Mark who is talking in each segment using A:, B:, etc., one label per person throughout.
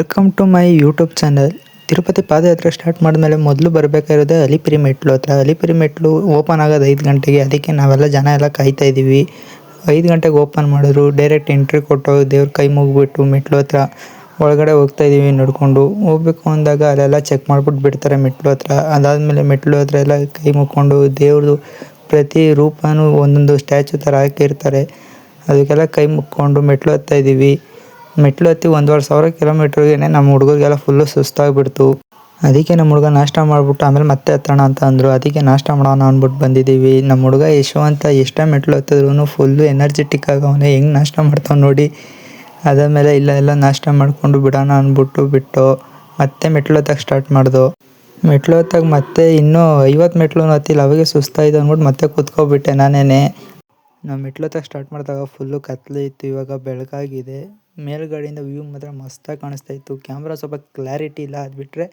A: Welcome to my YouTube channel Tirupati ಪಾದಯಾತ್ರೆ start ಮಾಡಿದ್ಮೇಲೆ ಮೊದಲು ಬರಬೇಕಾಗಿರೋದೇ ಅಲಿಪಿರಿ ಮೆಟ್ಲು ಹತ್ರ. ಅಲಿಪಿರಿ ಮೆಟ್ಲು ಓಪನ್ ಆಗೋದು ಐದು ಗಂಟೆಗೆ. ಅದಕ್ಕೆ ನಾವೆಲ್ಲ ಜನ ಎಲ್ಲ ಕಾಯ್ತಾ ಇದ್ದೀವಿ. ಐದು ಗಂಟೆಗೆ ಓಪನ್ ಮಾಡಿದ್ರು. ಡೈರೆಕ್ಟ್ ಎಂಟ್ರಿ ಕೊಟ್ಟು ದೇವ್ರ ಕೈ ಮುಗಿಬಿಟ್ಟು ಮೆಟ್ಲು ಹತ್ರ ಒಳಗಡೆ ಹೋಗ್ತಾ ಇದ್ದೀವಿ ನಡ್ಕೊಂಡು. ಹೋಗ್ಬೇಕು ಅಂದಾಗ ಅಲ್ಲೆಲ್ಲ ಚೆಕ್ ಮಾಡ್ಬಿಟ್ಟು ಬಿಡ್ತಾರೆ ಮೆಟ್ಲು ಹತ್ರ. ಅದಾದಮೇಲೆ ಮೆಟ್ಲು ಹತ್ರ ಎಲ್ಲ ಕೈ ಮುಕ್ಕೊಂಡು ದೇವ್ರದ್ದು ಪ್ರತಿ ರೂಪನೂ ಒಂದೊಂದು ಸ್ಟ್ಯಾಚು ಥರ ಹಾಕಿರ್ತಾರೆ. ಅದಕ್ಕೆಲ್ಲ ಕೈ ಮುಕ್ಕೊಂಡು ಮೆಟ್ಲು ಹತ್ತಾ ಇದ್ದೀವಿ. ಮೆಟ್ಲು ಹತ್ತಿ ಒಂದುವರೆ ಸಾವಿರ ಕಿಲೋಮೀಟ್ರ್ಗೆ ನಮ್ಮ ಹುಡುಗರಿಗೆಲ್ಲ ಫುಲ್ಲು ಸುಸ್ತಾಗ್ಬಿಡ್ತು. ಅದಕ್ಕೆ ನಮ್ಮ ಹುಡುಗ ನಾಷ್ಟ ಮಾಡಿಬಿಟ್ಟು ಆಮೇಲೆ ಮತ್ತೆ ಹತ್ತೋಣ ಅಂತ ಅಂದರು. ಅದಕ್ಕೆ ನಾಷ್ಟ ಮಾಡೋಣ ಅಂದ್ಬಿಟ್ಟು ಬಂದಿದ್ದೀವಿ. ನಮ್ಮ ಹುಡುಗ ಯಶವಂತ ಎಷ್ಟೇ ಮೆಟ್ಲು ಹತ್ತಿದ್ರು ಫುಲ್ಲು ಎನರ್ಜೆಟಿಕ್ ಆಗವನೇ. ಹೆಂಗೆ ನಾಷ್ಟ ಮಾಡ್ತಾವೆ ನೋಡಿ. ಅದಾದಮೇಲೆ ಇಲ್ಲ ಎಲ್ಲ ನಾಷ್ಟ ಮಾಡಿಕೊಂಡು ಬಿಡೋಣ ಅಂದ್ಬಿಟ್ಟು ಬಿಟ್ಟು ಮತ್ತೆ ಮೆಟ್ಲು ಹತ್ತಕ್ಕೆ ಸ್ಟಾರ್ಟ್ ಮಾಡ್ದು. ಮೆಟ್ಲು ಹತ್ತಾಗ ಮತ್ತೆ ಇನ್ನೂ ಐವತ್ತು ಮೆಟ್ಲು ಹತ್ತಿಲ್ಲ. ಅವಾಗೆ ಸುಸ್ತಾಯಿತು ಅಂದ್ಬಿಟ್ಟು ಮತ್ತೆ ಕೂತ್ಕೊಬಿಟ್ಟೆ ನಾನೇನೆ. ನಾವು ಮೆಟ್ಲು ಹತ್ತಕ್ಕೆ ಸ್ಟಾರ್ಟ್ ಮಾಡಿದಾಗ ಫುಲ್ಲು ಕತ್ಲೆ ಇತ್ತು. ಇವಾಗ ಬೆಳಕಾಗಿದೆ. ಮೇಲ್ಗಡೆಯಿಂದ ವ್ಯೂ ಮಾತ್ರ ಮಸ್ತಾಗಿ ಕಾಣಿಸ್ತಾ ಇತ್ತು. ಕ್ಯಾಮ್ರಾ ಸ್ವಲ್ಪ ಕ್ಲಾರಿಟಿ ಇಲ್ಲ ಅದು ಬಿಟ್ಟರೆ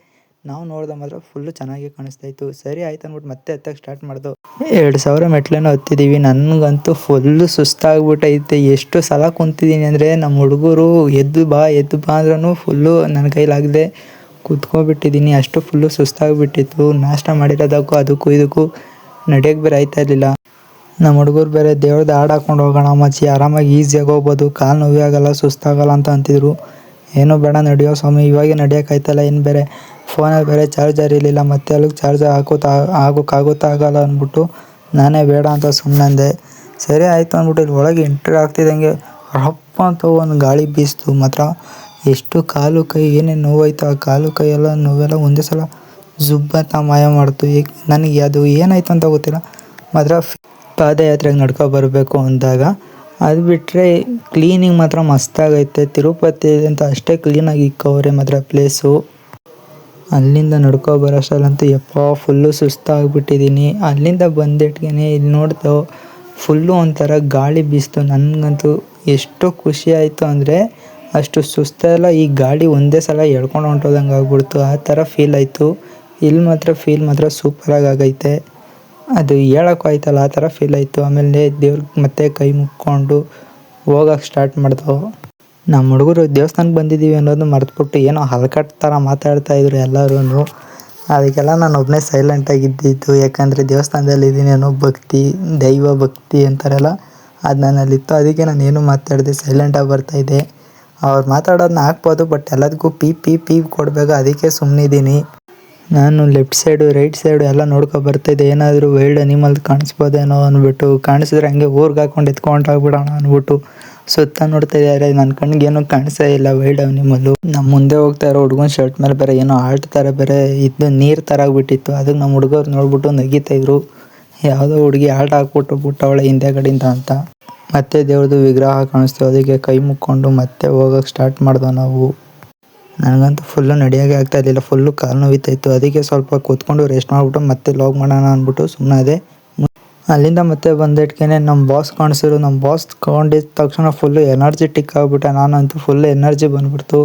A: ನಾವು ನೋಡಿದ ಮಾತ್ರ ಫುಲ್ಲು ಚೆನ್ನಾಗಿ ಕಾಣಿಸ್ತಾ ಇತ್ತು. ಸರಿ ಆಯ್ತು ಅಂದ್ಬಿಟ್ಟು ಮತ್ತೆ ಹತ್ತಕ್ಕೆ ಸ್ಟಾರ್ಟ್ ಮಾಡ್ದು. ಎರಡು ಸಾವಿರ ಮೆಟ್ಲೇನೋ ಹತ್ತಿದ್ದೀವಿ ನನಗಂತೂ ಫುಲ್ಲು ಸುಸ್ತಾಗ್ಬಿಟ್ಟೈತೆ. ಎಷ್ಟು ಸಲ ಕುಂತಿದ್ದೀನಿ ಅಂದರೆ ನಮ್ಮ ಹುಡುಗರು ಎದ್ದು ಬಾ ಎದ್ದು ಬಾ ಅಂದ್ರೂ ಫುಲ್ಲು ನನ್ನ ಕೈಲಾಗದೆ ಕೂತ್ಕೊಬಿಟ್ಟಿದ್ದೀನಿ ಅಷ್ಟು ಫುಲ್ಲು ಸುಸ್ತಾಗ್ಬಿಟ್ಟಿತ್ತು. ನಾಷ್ಟ ಮಾಡಿರೋದಕ್ಕೂ, ಅದಕ್ಕೂ ಇದಕ್ಕೂ ನಡೆಯೋಕ್ಕೆ ಬೇರೆ ಆಯ್ತಾ ಇರಲಿಲ್ಲ. ನಮ್ಮ ಹುಡುಗರು ಬೇರೆ ದೇವ್ರದ್ದು ಹಾಡು ಹಾಕೊಂಡು ಹೋಗೋಣ ಮಚ್ಚಿ ಆರಾಮಾಗಿ ಈಸಿಯಾಗಿ ಹೋಗ್ಬೋದು. ಕಾಲು ನೋವೇ ಆಗಲ್ಲ ಸುಸ್ತಾಗಲ್ಲ ಅಂತ ಅಂತಿದ್ರು. ಏನೂ ಬೇಡ ನಡೆಯೋ ಸ್ವಾಮಿ, ಇವಾಗೇ ನಡೆಯೋಕ್ಕಾಯ್ತಲ್ಲ ಏನು ಬೇರೆ? ಫೋನಲ್ಲಿ ಬೇರೆ ಚಾರ್ಜರ್ ಇರಲಿಲ್ಲ, ಮತ್ತೆ ಅಲ್ಲಿಗೆ ಚಾರ್ಜರ್ ಹಾಕೋತಾ ಆಗೋಕ್ಕಾಗುತ್ತಾ ಆಗಲ್ಲ ಅಂದ್ಬಿಟ್ಟು ನಾನೇ ಬೇಡ ಅಂತ ಸುಮ್ಮನಂದೆ ಸರಿ ಆಯಿತು ಅಂದ್ಬಿಟ್ಟು ಇಲ್ಲಿ ಒಳಗೆ ಎಂಟ್ರಿ ಆಗ್ತಿದ್ದಂಗೆ ರಪ್ಪ ಅಂತ ಒಂದು ಗಾಳಿ ಬೀಸ್ತು. ಮಾತ್ರ ಎಷ್ಟು ಕಾಲು ಕೈ, ಏನೇನು ನೋವಾಯ್ತು ಆ ಕಾಲು ಕೈ ಎಲ್ಲ, ನೋವೆಲ್ಲ ಒಂದೇ ಸಲ ಜುಬ್ಬತ್ತ ಮಾಯ ಮಾಡ್ತು. ಈಗ ನನಗೆ ಅದು ಏನಾಯ್ತು ಅಂತ ಗೊತ್ತಿಲ್ಲ. ಮಾತ್ರ ಪಾದಯಾತ್ರೆಗೆ ನಡ್ಕೊ ಬರಬೇಕು ಅಂದಾಗ, ಅದು ಬಿಟ್ಟರೆ ಕ್ಲೀನಿಂಗ್ ಮಾತ್ರ ಮಸ್ತಾಗೈತೆ. ತಿರುಪತಿ ಅಂತ ಅಷ್ಟೇ ಕ್ಲೀನಾಗಿ ಇಕ್ಕವ್ರೆ ಮಾತ್ರ ಪ್ಲೇಸು ಅಲ್ಲಿಂದ ನಡ್ಕೊ ಬರೋಷ್ಟಲ್ಲಂತೂ ಯಪ್ಪ ಫುಲ್ಲು ಸುಸ್ತಾಗ್ಬಿಟ್ಟಿದ್ದೀನಿ ಅಲ್ಲಿಂದ ಬಂದಿಟ್ಗೆ ಇಲ್ಲಿ ನೋಡ್ತು ಫುಲ್ಲು ಒಂಥರ ಗಾಳಿ ಬೀಸ್ತು. ನನಗಂತೂ ಎಷ್ಟು ಖುಷಿ ಆಯಿತು ಅಂದರೆ, ಅಷ್ಟು ಸುಸ್ತೆಲ್ಲ ಈ ಗಾಡಿ ಒಂದೇ ಸಲ ಎಳ್ಕೊಂಡು ಹೊಂಟೋದಂಗೆ ಆಗ್ಬಿಡ್ತು ಆ ಥರ ಫೀಲ್ ಆಯಿತು. ಇಲ್ಲಿ ಮಾತ್ರ ಫೀಲ್ ಮಾತ್ರ ಸೂಪರಾಗಿ ಆಗೈತೆ. ಅದು ಹೇಳೋಕ್ಕೂ ಆಯ್ತಲ್ಲ, ಆ ಥರ ಫೀಲ್ ಆಯಿತು. ಆಮೇಲೆ ದೇವ್ರಿಗೆ ಮತ್ತೆ ಕೈ ಮುಕ್ಕೊಂಡು ಹೋಗಕ್ಕೆ ಸ್ಟಾರ್ಟ್ ಮಾಡ್ದವು. ನಮ್ಮ ಹುಡುಗರು ದೇವಸ್ಥಾನಕ್ಕೆ ಬಂದಿದ್ದೀವಿ ಅನ್ನೋದು ಮರೆತುಬಿಟ್ಟು ಏನೋ ಹಲ್ಕಟ್ ಥರ ಮಾತಾಡ್ತಾ ಇದ್ರು ಎಲ್ಲರೂ ಅದಕ್ಕೆಲ್ಲ ನಾನು ಒಬ್ಬನೇ ಸೈಲೆಂಟಾಗಿದ್ದಿದ್ದು ಯಾಕಂದರೆ ದೇವಸ್ಥಾನದಲ್ಲಿ ಇದ್ದೀನಿ ಅನ್ನೋ ಭಕ್ತಿ, ದೈವ ಭಕ್ತಿ ಅಂತಾರಲ್ಲ ಅದು ನನ್ನಲ್ಲಿತ್ತು. ಅದಕ್ಕೆ ನಾನು ಏನು ಮಾತಾಡಿದೆ ಸೈಲೆಂಟಾಗಿ ಬರ್ತಾಯಿದ್ದೆ ಅವ್ರು ಮಾತಾಡೋದನ್ನ ಹಾಕ್ಬೋದು ಬಟ್ ಎಲ್ಲದಕ್ಕೂ ಪೀ ಪೀ ಪೀ ಕೊಡಬೇಕು. ಅದಕ್ಕೆ ಸುಮ್ಮನಿದ್ದೀನಿ ನಾನು ಲೆಫ್ಟ್ ಸೈಡು ರೈಟ್ ಸೈಡು ಎಲ್ಲ ನೋಡ್ಕೊ ಬರ್ತಾಯಿದ್ದೆ ಏನಾದರೂ ವೈಲ್ಡ್ ಅನಿಮಲ್ ಕಾಣಿಸ್ಬೋದೇನೋ ಅಂದ್ಬಿಟ್ಟು. ಕಾಣಿಸಿದ್ರೆ ಹಂಗೆ ಊರ್ಗೆ ಹಾಕೊಂಡು ಎತ್ಕೊಂಡೋಗ್ಬಿಡೋಣ ಅಂದ್ಬಿಟ್ಟು ಸುತ್ತ ನೋಡ್ತಾ ಇದ್ದಾರೆ. ನನ್ನ ಕಣ್ಣಿಗೆ ಏನೂ ಕಾಣಿಸೇ ಇಲ್ಲ ವೈಲ್ಡ್ ಅನಿಮಲ್ಲು ನಮ್ಮ ಮುಂದೆ ಹೋಗ್ತಾ ಇರೋ ಹುಡುಗನ ಶರ್ಟ್ ಮೇಲೆ ಬೇರೆ ಏನೋ ಆರ್ಟ್ ಥರ ಬೇರೆ ಇದ್ದು ನೀರು ಥರ ಆಗಿಬಿಟ್ಟಿತ್ತು. ಅದಕ್ಕೆ ನಮ್ಮ ಹುಡುಗರು ನೋಡ್ಬಿಟ್ಟು ನಗಿತಾ ಇದ್ರು. ಯಾವುದೋ ಹುಡುಗಿ ಆರ್ಟ್ ಹಾಕ್ಬಿಟ್ಟು ಬಿಟ್ಟವಳೆ ಹಿಂದೆ ಕಡೆಯಿಂದ ಅಂತ. ಮತ್ತೆ ದೇವ್ರದ್ದು ವಿಗ್ರಹ ಕಾಣಿಸ್ತು. ಅದಕ್ಕೆ ಕೈ ಮುಕ್ಕೊಂಡು ಮತ್ತೆ ಹೋಗೋಕೆ ಸ್ಟಾರ್ಟ್ ಮಾಡ್ದೋ ನಾವು. ನನಗಂತೂ ಫುಲ್ಲು ನಡೆಯೋಕೆ ಆಗ್ತಾ ಇರಲಿಲ್ಲ. ಫುಲ್ಲು ಕಾಲು ನೋವಿತಾಯಿತ್ತು ಅದಕ್ಕೆ ಸ್ವಲ್ಪ ಕೂತ್ಕೊಂಡು ರೆಸ್ಟ್ ಮಾಡಿಬಿಟ್ಟು ಮತ್ತೆ ಲಾಗ್ ಮಾಡೋಣ ಅಂದ್ಬಿಟ್ಟು ಸುಮ್ಮನೆ ಅದೇ ಅಲ್ಲಿಂದ ಮತ್ತೆ ಬಂದಿಟ್ಕೇನೆ ನಮ್ಮ ಬಾಸ್ ಕಾಣಿಸಿದ್ರು. ನಮ್ಮ ಬಾಸ್ ಕೊಂಡಿದ್ದ ತಕ್ಷಣ ಫುಲ್ಲು ಎನರ್ಜೆಟಿಕ್ ಆಗಿಬಿಟ್ಟೆ. ನಾನಂತೂ ಫುಲ್ ಎನರ್ಜಿ ಬಂದ್ಬಿಡ್ತು.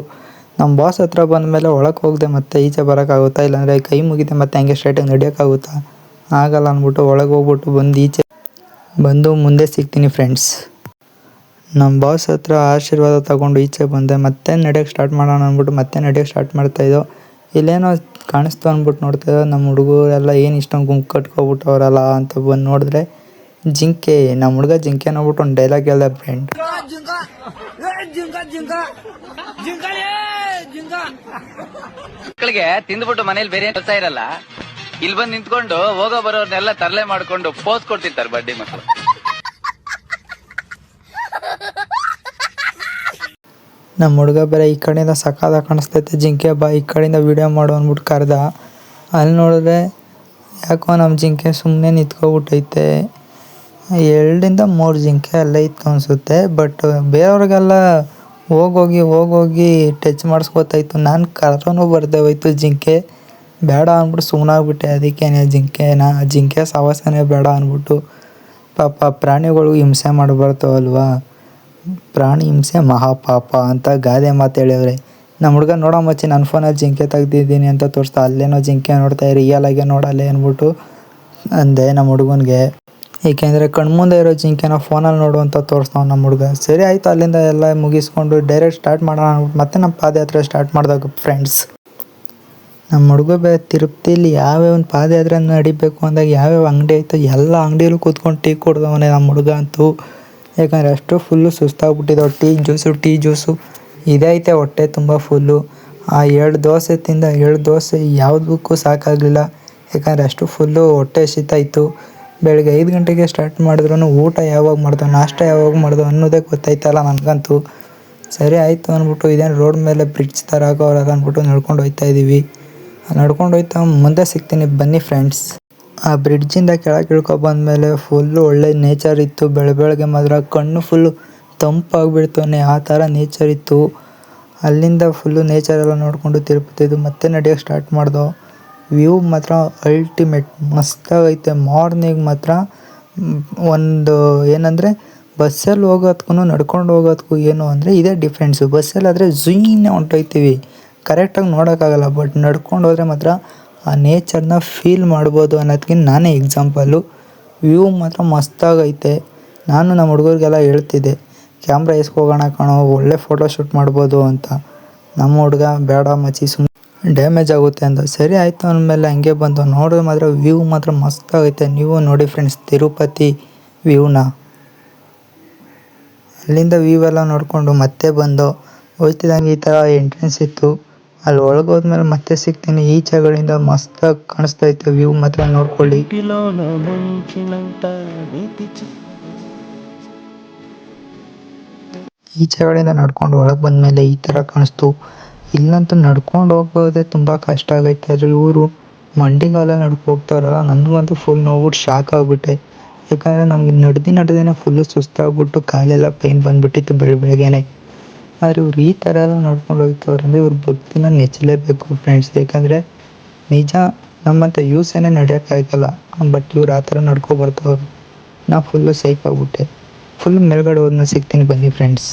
A: ನಮ್ಮ ಬಾಸ್ ಹತ್ರ ಬಂದ ಮೇಲೆ ಒಳಗೆ ಹೋಗಿದೆ ಮತ್ತೆ ಈಚೆ ಬರೋಕ್ಕಾಗುತ್ತಾ ಇಲ್ಲಾಂದರೆ ಕೈ ಮುಗಿದೆ ಮತ್ತೆ ಹಂಗೆ ಸ್ಟ್ರೈಟಾಗಿ ನಡೆಯೋಕ್ಕಾಗುತ್ತಾ ಆಗಲ್ಲ ಅಂದ್ಬಿಟ್ಟು ಒಳಗೆ ಹೋಗ್ಬಿಟ್ಟು ಬಂದು ಈಚೆ ಬಂದು ಮುಂದೆ ಸಿಗ್ತೀನಿ ಫ್ರೆಂಡ್ಸ್ ನಮ್ಮ ಬಾಸ್ ಹತ್ರ ಆಶೀರ್ವಾದ ತಗೊಂಡು ಈಚೆ ಬಂದೆ. ಮತ್ತೆ ನಡೆಯೋಕ್ಕೆ ಸ್ಟಾರ್ಟ್ ಮಾಡೋಣ ಅಂದ್ಬಿಟ್ಟು ಮತ್ತೆ ನಡೆಯೋಕ್ಕೆ ಸ್ಟಾರ್ಟ್ ಮಾಡ್ತಾಯಿದ್ದೋ ಇಲ್ಲೇನೋ ಕಾಣಿಸ್ತು ಅಂದ್ಬಿಟ್ಟು ನೋಡ್ತಾಯಿದ್ದೋ ನಮ್ಮ ಹುಡುಗರೆಲ್ಲ ಏನು ಇಷ್ಟೊಂದು ಗುಂಪು ಕಟ್ಕೊಬಿಟ್ಟವ್ರಲ್ಲ ಅಂತ ಬಂದು ನೋಡಿದ್ರೆ ಜಿಂಕೆ ನಮ್ಮ ಹುಡುಗ ಜಿಂಕೆ ನೋಡ್ಬಿಟ್ಟು ಒಂದು ಡೈಲಾಗ್ ಹೇಳ್ದೆ ಫ್ರೆಂಡ್
B: ಮಕ್ಕಳಿಗೆ ತಿಂದ್ಬಿಟ್ಟು ಮನೇಲಿ ಬೇರೆ ಕೆಲಸ ಇರಲ್ಲ. ಇಲ್ಲಿ ಬಂದು ನಿಂತ್ಕೊಂಡು ಹೋಗೋ ಬರೋರ್ನೆಲ್ಲ ತರಲೆ ಮಾಡ್ಕೊಂಡು ಪೋಸ್ ಕೊಡ್ತಿರ್ತಾರೆ ಬಡ್ಡಿ ಮಕ್ಕಳು
A: ನಮ್ಮ ಹುಡುಗ ಬೇರೆ ಈ ಕಡೆಯಿಂದ ಸಕಾಲ ಕಾಣಿಸ್ತೈತೆ, ಜಿಂಕೆ ಬಾ, ಈ ಕಡೆಯಿಂದ ವಿಡಿಯೋ ಮಾಡು ಅಂದ್ಬಿಟ್ಟು ಕರೆದ. ಅಲ್ಲಿ ನೋಡಿದ್ರೆ ಯಾಕೋ ನಮ್ಮ ಜಿಂಕೆ ಸುಮ್ಮನೆ ನಿಂತ್ಕೊಬಿಟ್ಟೈತೆ. ಎರಡರಿಂದ ಮೂರು ಜಿಂಕೆ ಅಲ್ಲೇ ಇತ್ತು ಅನಿಸುತ್ತೆ ಬಟ್ ಬೇರೆಯವ್ರಿಗೆಲ್ಲ ಹೋಗೋಗಿ ಹೋಗೋಗಿ ಟಚ್ ಮಾಡಿಸ್ಕೊತಾಯಿತ್ತು ನಾನು ಕರ್ಕೊಂಡು ಬರ್ದೇ ಹೋಯ್ತು ಜಿಂಕೆ. ಬೇಡ ಅಂದ್ಬಿಟ್ಟು ಸುಮ್ಮನಾಗ್ಬಿಟ್ಟೆ ಅದಕ್ಕೇನೆ ಜಿಂಕೆನ ಜಿಂಕೆ ಸವಾಸನೆ ಬೇಡ ಅಂದ್ಬಿಟ್ಟು. ಪಾಪ ಪ್ರಾಣಿಗಳು ಹಿಂಸೆ ಮಾಡಬಾರ್ದು ಅಲ್ವಾ? ಪ್ರಾಣಿ ಹಿಂಸೆ, ಮಹಾಪಾಪ ಅಂತ ಗಾದೆ ಮಾತು ಹೇಳಿದ್ರೆ ನಮ್ಮ ಹುಡುಗ ನೋಡೋ ಮಚ್ಚಿ ನನ್ನ ಫೋನಲ್ಲಿ ಜಿಂಕೆ ತೆಗ್ದಿದ್ದೀನಿ ಅಂತ ತೋರಿಸ್ತಾ, ಅಲ್ಲೇನೋ ಜಿಂಕೆ ನೋಡ್ತಾ ರಿಯಲ್ ಆಗೇ ನೋಡಲ್ಲ ಅಂದ್ಬಿಟ್ಟು ಅಂದೆ ನಮ್ಮ ಹುಡುಗನಿಗೆ. ಏಕೆಂದರೆ ಕಣ್ಮುಂದೆ ಇರೋ ಜಿಂಕೆನ ಫೋನಲ್ಲಿ ನೋಡುವಂತ ತೋರಿಸ್ತಾವ ನಮ್ಮ ಹುಡುಗ. ಸರಿ ಆಯಿತು, ಅಲ್ಲಿಂದ ಎಲ್ಲ ಮುಗಿಸ್ಕೊಂಡು ಡೈರೆಕ್ಟ್ ಸ್ಟಾರ್ಟ್ ಮಾಡೋಣ ಅಂದ್ಬಿಟ್ಟು ಮತ್ತೆ ನಮ್ಮ ಪಾದಯಾತ್ರೆ ಸ್ಟಾರ್ಟ್ ಮಾಡಿದಾಗ ಫ್ರೆಂಡ್ಸ್ ನಮ್ಮ ಹುಡುಗ ಬೇ ತಿರುಪ್ತಿಲಿ ಯಾವ್ಯಾವ ಒಂದು ಪಾದಯಾತ್ರೆ ನಡಿಬೇಕು ಅಂದಾಗ ಯಾವ್ಯಾವ ಅಂಗಡಿ ಆಯಿತು ಎಲ್ಲ ಅಂಗಡಿಯಲ್ಲೂ ಕೂತ್ಕೊಂಡು ಟೀ ಕುಡ್ದವನೇ ನಮ್ಮ ಹುಡುಗ ಅಂತೂ. ಯಾಕಂದರೆ ಅಷ್ಟು ಫುಲ್ಲು ಸುಸ್ತಾಗ್ಬಿಟ್ಟಿದೆ ಟೀ ಜ್ಯೂಸು ಟೀ ಜ್ಯೂಸು ಇದೇ ಐತೆ ಹೊಟ್ಟೆ ತುಂಬ ಫುಲ್ಲು ಆ ಎರಡು ದೋಸೆ ತಿಂದ ಎರಡು ದೋಸೆ ಯಾವುದಕ್ಕೂ ಸಾಕಾಗಲಿಲ್ಲ. ಯಾಕಂದರೆ ಅಷ್ಟು ಫುಲ್ಲು ಹೊಟ್ಟೆ ಹಸಿತಾ ಇತ್ತು. ಬೆಳಗ್ಗೆ ಐದು ಗಂಟೆಗೆ ಸ್ಟಾರ್ಟ್ ಮಾಡಿದ್ರು ಊಟ ಯಾವಾಗ ಮಾಡ್ದೋ, ನಾಷ್ಟ ಯಾವಾಗ ಮಾಡ್ದೋ ಅನ್ನೋದೇ ಗೊತ್ತಾಯ್ತಲ್ಲ ನನಗಂತೂ. ಸರಿ ಆಯಿತು ಅಂದ್ಬಿಟ್ಟು ಇದೇನು ರೋಡ್ ಮೇಲೆ ಬ್ರಿಡ್ಜ್ ಥರ ಆಗೋರಲ್ಲ ಅಂದ್ಬಿಟ್ಟು ನಡ್ಕೊಂಡು ಹೋಗ್ತಾ ಇದ್ದೀವಿ ನಡ್ಕೊಂಡು ಹೋಗ್ತಾ ಮುಂದೆ ಸಿಗ್ತೀನಿ. ಬನ್ನಿ ಫ್ರೆಂಡ್ಸ್ ಆ ಬ್ರಿಡ್ಜಿಂದ ಕೆಳಗೆ ಇಳ್ಕೊ ಬಂದಮೇಲೆ ಫುಲ್ಲು ಒಳ್ಳೆ ನೇಚರ್ ಇತ್ತು. ಬೆಳ ಬೆಳಗ್ಗೆ ಮಾತ್ರ ಕಣ್ಣು ಫುಲ್ಲು ತಂಪಾಗ್ಬಿಡ್ತಾನೆ ಆ ಥರ ನೇಚರ್ ಇತ್ತು. ಅಲ್ಲಿಂದ ಫುಲ್ಲು ನೇಚರೆಲ್ಲ ನೋಡಿಕೊಂಡು ತಿರುಪತಿದು ಮತ್ತೆ ನಡೆಯೋಕ್ಕೆ ಸ್ಟಾರ್ಟ್ ಮಾಡ್ದೋ. ವ್ಯೂ ಮಾತ್ರ ಅಲ್ಟಿಮೇಟ್ ಮಸ್ತಾಗೈತೆ. ಮಾರ್ನಿಂಗ್ ಮಾತ್ರ ಒಂದು ಏನಂದರೆ ಬಸ್ಸಲ್ಲಿ ಹೋಗೋದಕ್ಕೂ ನಡ್ಕೊಂಡು ಹೋಗೋದಕ್ಕೂ ಏನು ಅಂದರೆ ಇದೇ ಡಿಫ್ರೆನ್ಸು ಬಸ್ಸಲ್ಲಾದರೆ ಝುಯ್ನೇ ಹೊಂಟೋಯ್ತೀವಿ. ಕರೆಕ್ಟಾಗಿ ನೋಡೋಕ್ಕಾಗಲ್ಲ ಬಟ್ ನಡ್ಕೊಂಡು ಹೋದರೆ ಮಾತ್ರ ಆ ನೇಚರ್ನ ಫೀಲ್ ಮಾಡ್ಬೋದು ಅನ್ನೋದಕ್ಕೆ ನಾನೇ ಎಕ್ಸಾಂಪಲ್ಲು ವ್ಯೂ ಮಾತ್ರ ಮಸ್ತಾಗೈತೆ. ನಾನು ನಮ್ಮ ಹುಡುಗರಿಗೆಲ್ಲ ಹೇಳ್ತಿದ್ದೆ ಕ್ಯಾಮ್ರಾ ಇಸ್ಕೋಗೋಣ ಕಣೋ, ಒಳ್ಳೆ ಫೋಟೋ ಶೂಟ್ ಮಾಡ್ಬೋದು ಅಂತ. ನಮ್ಮ ಹುಡುಗ, ಬೇಡ ಮಚ್ಚಿ ಸುಮ್ಮನೆ ಡ್ಯಾಮೇಜ್ ಆಗುತ್ತೆ ಅಂತ. ಸರಿ ಆಯಿತು ಅಂದಮೇಲೆ ಹಂಗೆ ಬಂದು ನೋಡಿದ್ರೆ ಮಾತ್ರ ವ್ಯೂ ಮಾತ್ರ ಮಸ್ತಾಗೈತೆ. ನೀವು ನೋಡಿ ಫ್ರೆಂಡ್ಸ್ ತಿರುಪತಿ ವ್ಯೂನ ಅಲ್ಲಿಂದ ವ್ಯೂ ಎಲ್ಲ ನೋಡಿಕೊಂಡು ಮತ್ತೆ ಬಂದು ಹೋಗ್ತಿದ್ದಂಗೆ ಈ ಥರ ಎಂಟ್ರೆನ್ಸ್ ಇತ್ತು. ಅಲ್ಲಿ ಒಳಗೆ ಹೋದ್ಮೇಲೆ ಮತ್ತೆ ಸಿಗ್ತೀನಿ. ಈಚೆಗಳಿಂದ ಮಸ್ತಾಗಿ ಕಾಣಿಸ್ತಾ ಇತ್ತು ವ್ಯೂ ಮಾತ್ರ ನೋಡ್ಕೊಳ್ಳಿ. ಈಚೆಗಳಿಂದ ನಡ್ಕೊಂಡು ಒಳಗೆ ಬಂದ್ಮೇಲೆ ಈ ಥರ ಕಾಣಿಸ್ತು. ಇಲ್ಲಂತೂ ನಡ್ಕೊಂಡು ಹೋಗೋದೇ ತುಂಬ ಕಷ್ಟ ಆಗೈತೆ. ಆದರೆ ಇವರು ಮಂಡಿಗಾಲ ನಡ್ಕೊ ಹೋಗ್ತಾರಲ್ಲ ನನಗಂತೂ ಫುಲ್ ನೋವು ಶಾಕ್ ಆಗಿಬಿಟ್ಟೆ. ಯಾಕಂದರೆ ನಮಗೆ ನಡೆದು ನಡ್ದೇನೆ ಫುಲ್ಲು ಸುಸ್ತಾಗ್ಬಿಟ್ಟು ಕಾಲೆಲ್ಲ ಪೈನ್ ಬಂದ್ಬಿಟ್ಟಿತ್ತು ಬೆಳ ಬೆಳಗ್ಗೆನೆ. ಆದರೆ ಇವ್ರು ಈ ಥರ ಎಲ್ಲ ನಡ್ಕೊಂಡು ಹೋಗ್ತಾವ್ರೆ ಅಂದರೆ ಇವ್ರ ಭಕ್ತಿನ ನೆಚ್ಚಲೇಬೇಕು ಫ್ರೆಂಡ್ಸ್ ಯಾಕಂದರೆ ನಿಜ ನಮ್ಮಂಥ ಯೂಸೇನೆ ನಡೆಯೋಕ್ಕಾಗಲ್ಲ ಬಟ್ ಇವ್ರು ಆ ಥರ ನಡ್ಕೊ ಬರ್ತಾವ್ರು, ನಾ ಫುಲ್ಲು ಸೇಫ್ ಆಗ್ಬಿಟ್ಟೆ. ಫುಲ್ ಮೇಲ್ಗಡೆ ಹೋದ್ಮೇಲೆ ಸಿಗ್ತೀನಿ ಬನ್ನಿ ಫ್ರೆಂಡ್ಸ್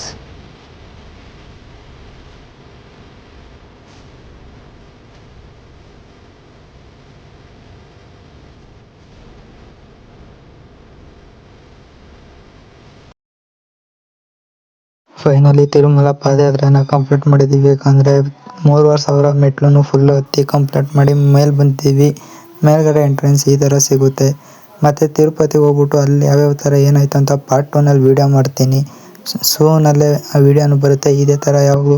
A: ಫೈನಲಿ ತಿರುಮಲ ಪಾದಯಾತ್ರೆಯನ್ನು ಕಂಪ್ಲೀಟ್ ಮಾಡಿದ್ದೀವಿ ಯಾಕಂದರೆ ಮೂರುವರೆ ಸಾವಿರ ಮೆಟ್ಲನ್ನು ಫುಲ್ ಹತ್ತಿ ಕಂಪ್ಲೀಟ್ ಮಾಡಿ ಮೇಲೆ ಬಂದಿದ್ದೀವಿ ಮೇಲ್ಗಡೆ ಎಂಟ್ರೆನ್ಸ್ ಈ ಥರ ಸಿಗುತ್ತೆ. ಮತ್ತು ತಿರುಪತಿಗೆ ಹೋಗ್ಬಿಟ್ಟು ಅಲ್ಲಿ ಯಾವ್ಯಾವ ಥರ ಏನಾಯಿತು ಅಂತ ಪಾರ್ಟ್ ಟೂನಲ್ಲಿ ವೀಡಿಯೋ ಮಾಡ್ತೀನಿ. ಸೋನಲ್ಲೇ ಆ ವೀಡಿಯೋನು ಬರುತ್ತೆ. ಇದೇ ಥರ ಯಾವಾಗಲೂ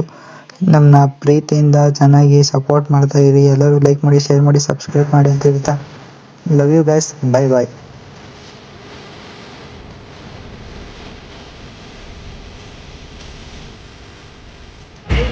A: ನಮ್ಮನ್ನ ಪ್ರೀತಿಯಿಂದ ಚೆನ್ನಾಗಿ ಸಪೋರ್ಟ್ ಮಾಡ್ತಾಯಿರಿ ಎಲ್ಲರೂ ಲೈಕ್ ಮಾಡಿ ಶೇರ್ ಮಾಡಿ ಸಬ್ಸ್ಕ್ರೈಬ್ ಮಾಡಿ ಅಂತ ಹೇಳ್ತಾ. Love you guys bye bye